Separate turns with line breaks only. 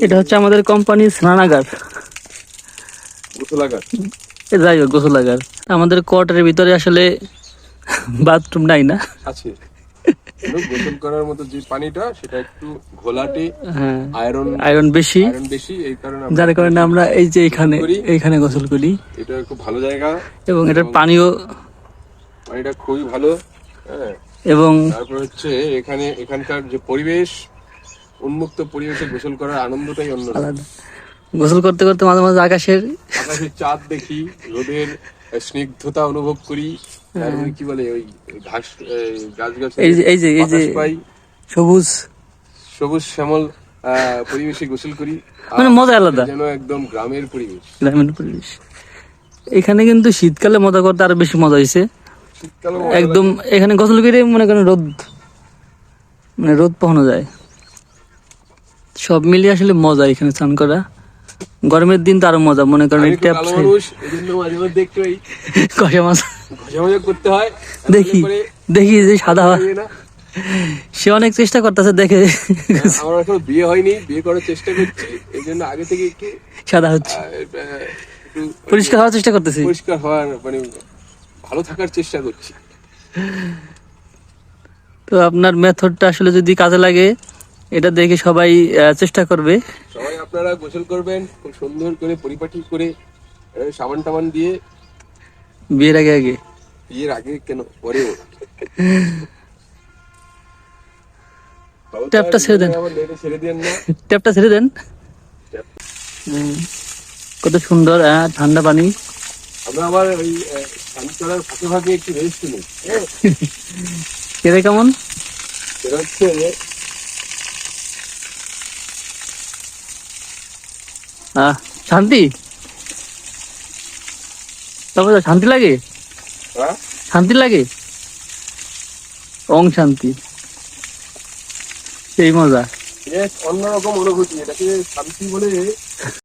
এটা হচ্ছে আমাদের কোম্পানির স্নানাগার।
গোসলাগার।
যাই হোক গোসলাগার। আমাদের কোয়ার্টারের ভিতরে আসলে বাথরুম নাই না।
আছে। গোসল করার মতো যে পানিটা সেটা একটু ঘোলাটে
হ্যাঁ
আয়রন
আয়রন বেশি।
আয়রন বেশি এই কারণে
যার কারণে আমরা এই যে এখানে
করি।
এইখানে গোসল করি।
এটা খুব ভালো জায়গা।
এবং এটার পানিও
পানিটা খুবই ভালো। হ্যাঁ।
এবং
তারপর হচ্ছে এখানে এখানকার যে পরিবেশ উন্মুক্ত পরিবেশে গোসল করার আনন্দটাই অন্য
গোসল করতে করতে মাঝে মাঝে আকাশের
আকাশের চাঁদ দেখি রোদের স্নিগ্ধতা অনুভব করি কি বলে ওই ঘাস গাছ গাছ
এই যে- এই যে- এই যে- সবুজ।
সবুজ শ্যামল পরিবেশে গোসল করি।
মানে মজা আলাদা।
যেন একদম গ্রামের পরিবেশ।
গ্রামীণ পরিবেশ। এখানে কিন্তু শীতকালে মজা করতে আরও বেশি মজা হয়েছে একদম এখানে গোসল করে মনে করেন রোদ মানে রোদ পাহানো যায়। সব মিলিয়ে আসলে মজা এখানে স্নান করা। গরমের দিন তো আরও মজা মনে করেন ট্যাপ কষা মাছ।
করতে হয়
দেখি দেখি যে সাদা হয়। সে অনেক চেষ্টা করতেছে দেখে।
হ্যাঁ, আমার এখন বিয়ে হয়নি বিয়ে করার চেষ্টা করছি এই জন্য আগে থেকে একটু
সাদা হচ্ছে। পরিষ্কার হওয়ার চেষ্টা করতেছি।
পরিষ্কার হওয়ার মানে ভালো থাকার চেষ্টা করছি।
তো আপনার মেথডটা আসলে যদি কাজে লাগে এটা দেখে সবাই চেষ্টা করবে।
সবাই আপনারা গোসল করবেন খুব সুন্দর করে পরিপাটি করে সাবান টাবান দিয়ে।
বিয়ের আগে আগে?
বিয়ের আগে কেন? পরে
ট্যাপটা ছেড়ে দেন।
ছেড়ে দেন না।
ট্যাপটা ছেড়ে দেন। কত সুন্দর ঠান্ডা পানি।
আমরা আবার ওই আহ, স্নান ফাঁকে ফাঁকে একটু রেস্ট নেই?
কেটে কেমন?
সেটা হচ্ছে
শান্তি? তারপর শান্তি লাগে?
হ্যাঁ?
শান্তি লাগে? অং শান্তি। সেই মজা।
অন্যরকম অনুভূতি এটাকে শান্তি বলে